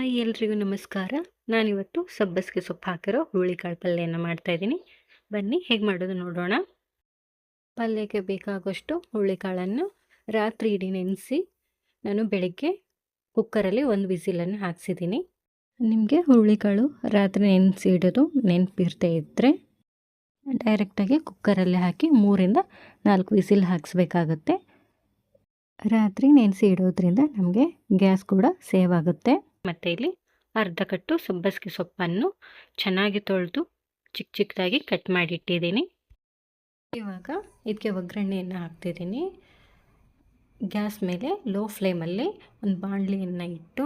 Hi ಎಲ್ರಿಗೂ ನಮಸ್ಕಾರ. ನಾನಿವತ್ತು ಸಬ್ಬಸಿಗೆ ಸೊಪ್ಪು ಹಾಕಿರೋ ಹುರುಳಿಕಾಳು ಪಲ್ಯನ ಮಾಡ್ತಾಯಿದ್ದೀನಿ ಬನ್ನಿ, ಹೇಗೆ ಮಾಡೋದು ನೋಡೋಣ. ಪಲ್ಯಕ್ಕೆ ಬೇಕಾಗುವಷ್ಟು ಹುರುಳಿಕಾಳನ್ನು ರಾತ್ರಿ ಇಡೀ ನೆನೆಸಿ ನಾನು ಬೆಳಗ್ಗೆ ಕುಕ್ಕರಲ್ಲಿ ಒಂದು ವಿಸಿಲನ್ನು ಹಾಕ್ಸಿದ್ದೀನಿ. ನಿಮಗೆ ಹುರುಳಿಕಾಳು ರಾತ್ರಿ ನೆನೆಸಿ ಇಡೋದು ನೆನಪಿರ್ತಾ ಇದ್ದರೆ ಡೈರೆಕ್ಟಾಗಿ ಕುಕ್ಕರಲ್ಲಿ ಹಾಕಿ ಮೂರಿಂದ ನಾಲ್ಕು ವಿಸಿಲ್ ಹಾಕಿಸ್ಬೇಕಾಗತ್ತೆ. ರಾತ್ರಿ ನೆನೆಸಿ ಇಡೋದ್ರಿಂದ ನಮಗೆ ಗ್ಯಾಸ್ ಕೂಡ ಸೇವ್ ಆಗುತ್ತೆ. ಮತ್ತು ಇಲ್ಲಿ ಅರ್ಧ ಕಟ್ಟು ಸಬ್ಬಸಿಗೆ ಸೊಪ್ಪನ್ನು ಚೆನ್ನಾಗಿ ತೊಳೆದು ಚಿಕ್ಕ ಚಿಕ್ಕದಾಗಿ ಕಟ್ ಮಾಡಿ ಇಟ್ಟಿದ್ದೀನಿ. ಇವಾಗ ಇದಕ್ಕೆ ಒಗ್ಗರಣೆಯನ್ನು ಹಾಕ್ತಿದ್ದೀನಿ. ಗ್ಯಾಸ್ ಮೇಲೆ ಲೋ ಫ್ಲೇಮಲ್ಲಿ ಒಂದು ಬಾಣಲಿಯನ್ನು ಇಟ್ಟು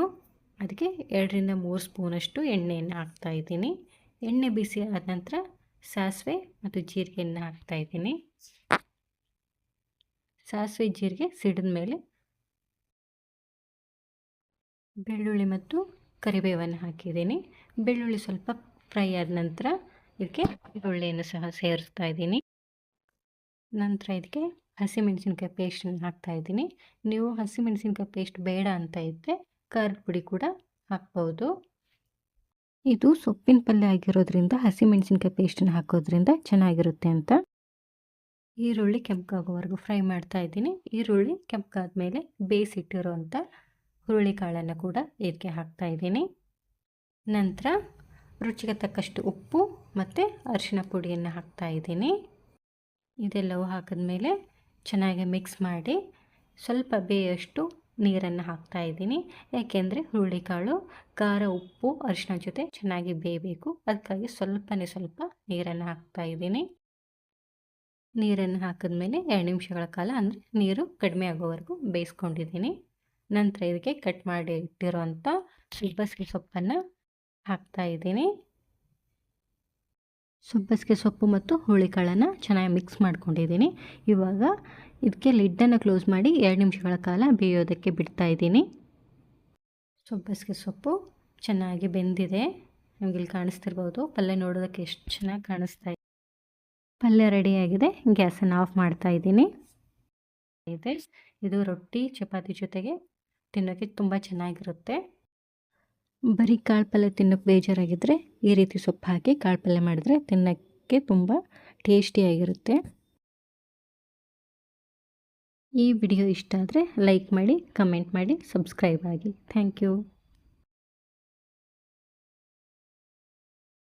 ಅದಕ್ಕೆ ಎರಡರಿಂದ ಮೂರು ಸ್ಪೂನಷ್ಟು ಎಣ್ಣೆಯನ್ನು ಹಾಕ್ತಾಯಿದ್ದೀನಿ ಎಣ್ಣೆ ಬಿಸಿ ಆದ ನಂತರ ಸಾಸಿವೆ ಮತ್ತು ಜೀರಿಗೆಯನ್ನು ಹಾಕ್ತಾಯಿದ್ದೀನಿ ಸಾಸಿವೆ, ಜೀರಿಗೆ ಸಿಡಿದ ಮೇಲೆ ಬೆಳ್ಳುಳ್ಳಿ ಮತ್ತು ಕರಿಬೇವನ್ನು ಹಾಕಿದ್ದೀನಿ. ಬೆಳ್ಳುಳ್ಳಿ ಸ್ವಲ್ಪ ಫ್ರೈ ಆದ ನಂತರ ಇದಕ್ಕೆ ಈರುಳ್ಳಿಯನ್ನು ಸಹ ಸೇರಿಸ್ತಾ ಇದ್ದೀನಿ. ನಂತರ ಇದಕ್ಕೆ ಹಸಿಮೆಣಸಿನ್ಕಾಯಿ ಪೇಸ್ಟನ್ನು ಹಾಕ್ತಾ ಇದ್ದೀನಿ. ನೀವು ಹಸಿಮೆಣಸಿನ್ಕಾಯಿ ಪೇಸ್ಟ್ ಬೇಡ ಅಂತ ಇದ್ದರೆ ಖಾರದ ಪುಡಿ ಕೂಡ ಹಾಕ್ಬೋದು. ಇದು ಸೊಪ್ಪಿನ ಪಲ್ಯ ಆಗಿರೋದ್ರಿಂದ ಹಸಿಮೆಣಸಿನ್ಕಾಯಿ ಪೇಸ್ಟನ್ನು ಹಾಕೋದ್ರಿಂದ ಚೆನ್ನಾಗಿರುತ್ತೆ ಅಂತ. ಈರುಳ್ಳಿ ಕೆಂಪಾಗೋವರೆಗೂ ಫ್ರೈ ಮಾಡ್ತಾ ಇದ್ದೀನಿ. ಈರುಳ್ಳಿ ಕೆಂಪಗಾದ ಮೇಲೆ ಬೇಯಿಸಿಟ್ಟಿರೋಂಥ ಹುರುಳಿಕಾಳನ್ನು ಕೂಡ ಇದಕ್ಕೆ ಹಾಕ್ತಾ ಇದ್ದೀನಿ. ನಂತರ ರುಚಿಗೆ ತಕ್ಕಷ್ಟು ಉಪ್ಪು ಮತ್ತು ಅರಿಶಿನ ಪುಡಿಯನ್ನು ಹಾಕ್ತಾ ಇದ್ದೀನಿ. ಇದೆಲ್ಲವೂ ಹಾಕಿದ್ಮೇಲೆ ಚೆನ್ನಾಗಿ ಮಿಕ್ಸ್ ಮಾಡಿ ಸ್ವಲ್ಪ ಬೇಯಷ್ಟು ನೀರನ್ನು ಹಾಕ್ತಾ ಇದ್ದೀನಿ. ಯಾಕೆಂದರೆ ಹುರುಳಿಕಾಳು, ಖಾರ ಉಪ್ಪು, ಅರಿಶಿನ ಜೊತೆ ಚೆನ್ನಾಗಿ ಬೇಯಬೇಕು. ಅದಕ್ಕಾಗಿ ಸ್ವಲ್ಪನೇ ಸ್ವಲ್ಪ ನೀರನ್ನು ಹಾಕ್ತಾ ಇದ್ದೀನಿ. ನೀರನ್ನು ಹಾಕಿದ್ಮೇಲೆ ಎರಡು ನಿಮಿಷಗಳ ಕಾಲ ಅಂದರೆ ನೀರು ಕಡಿಮೆ ಆಗೋವರೆಗೂ ಬೇಯಿಸ್ಕೊಂಡಿದ್ದೀನಿ. ನಂತರ ಇದಕ್ಕೆ ಕಟ್ ಮಾಡಿ ಇಟ್ಟಿರೋಂಥ ಸುಬ್ಬಸಿಗೆ ಸೊಪ್ಪನ್ನು ಹಾಕ್ತಾ ಇದ್ದೀನಿ. ಸುಬ್ಬಸಿಗೆ ಸೊಪ್ಪು ಮತ್ತು ಹುಳಿಕಾಳನ್ನು ಚೆನ್ನಾಗಿ ಮಿಕ್ಸ್ ಮಾಡ್ಕೊಂಡಿದ್ದೀನಿ. ಇವಾಗ ಇದಕ್ಕೆ ಲಿಡ್ಡನ್ನು ಕ್ಲೋಸ್ ಮಾಡಿ ಎರಡು ನಿಮಿಷಗಳ ಕಾಲ ಬೇಯೋದಕ್ಕೆ ಬಿಡ್ತಾ ಇದ್ದೀನಿ. ಸುಬ್ಬಸಿಗೆ ಸೊಪ್ಪು ಚೆನ್ನಾಗಿ ಬೆಂದಿದೆ. ನಿಮಗೆ ಇಲ್ಲಿ ಕಾಣಿಸ್ತಿರ್ಬೋದು. ಪಲ್ಯ ನೋಡೋದಕ್ಕೆ ಎಷ್ಟು ಚೆನ್ನಾಗಿ ಕಾಣಿಸ್ತಾ ಇದೆ. ಪಲ್ಯ ರೆಡಿಯಾಗಿದೆ ಗ್ಯಾಸನ್ನು ಆಫ್ ಮಾಡ್ತಾ ಇದ್ದೀನಿ. ಇದೆ. ಇದು ರೊಟ್ಟಿ, ಚಪಾತಿ ಜೊತೆಗೆ ತಿನ್ನೋಕ್ಕೆ ತುಂಬ ಚೆನ್ನಾಗಿರುತ್ತೆ. ಬರೀ ಕಾಳು ಪಲ್ಯ ತಿನ್ನೋಕ್ಕೆ ಬೇಜಾರಾಗಿದ್ದರೆ ಈ ರೀತಿ ಸೊಪ್ಪು ಹಾಕಿ ಕಾಳು ಪಲ್ಯ ಮಾಡಿದ್ರೆ ತಿನ್ನೋಕ್ಕೆ ತುಂಬ ಟೇಸ್ಟಿಯಾಗಿರುತ್ತೆ ಈ ವಿಡಿಯೋ ಇಷ್ಟ ಆದರೆ ಲೈಕ್ ಮಾಡಿ, ಕಮೆಂಟ್ ಮಾಡಿ, ಸಬ್ಸ್ಕ್ರೈಬ್ ಆಗಿ. Thank you.